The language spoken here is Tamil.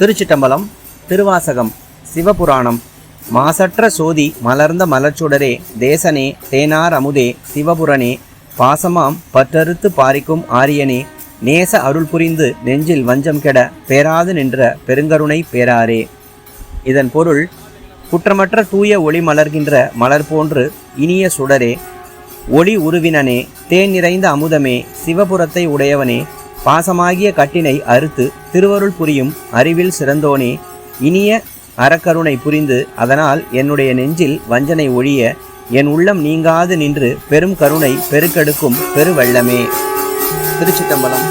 திருச்சிட்டம்பலம் திருவாசகம் சிவபுராணம். மாசற்ற சோதி மலர்ந்த மலர்ச்சுடரே தேசனே தேனார் அமுதே சிவபுரனே. பாசமாம் பற்றறுத்து பாரிக்கும் ஆரியனே. நேச அருள் புரிந்து நெஞ்சில் வஞ்சம் கெட பேராது நின்ற பெருங்கருணை பேராரே. இதன் பொருள் குற்றமற்ற தூய ஒளி மலர்கின்ற மலர் போன்று இனிய சுடரே. ஒளி உருவினனே தேன் நிறைந்த அமுதமே சிவபுரத்தை உடையவனே. பாசமாகிய கட்டினை அறுத்து திருவருள் புரியும் அறிவில் சிறந்தோனே இனிய அறக்கருணை புரிந்து அதனால் என்னுடைய நெஞ்சில் வஞ்சனை ஒழிய என் உள்ளம் நீங்காது நின்று பெரும் கருணை பெருக்கெடுக்கும் பெருவெள்ளமே. திருச்சிட்டம்பலம்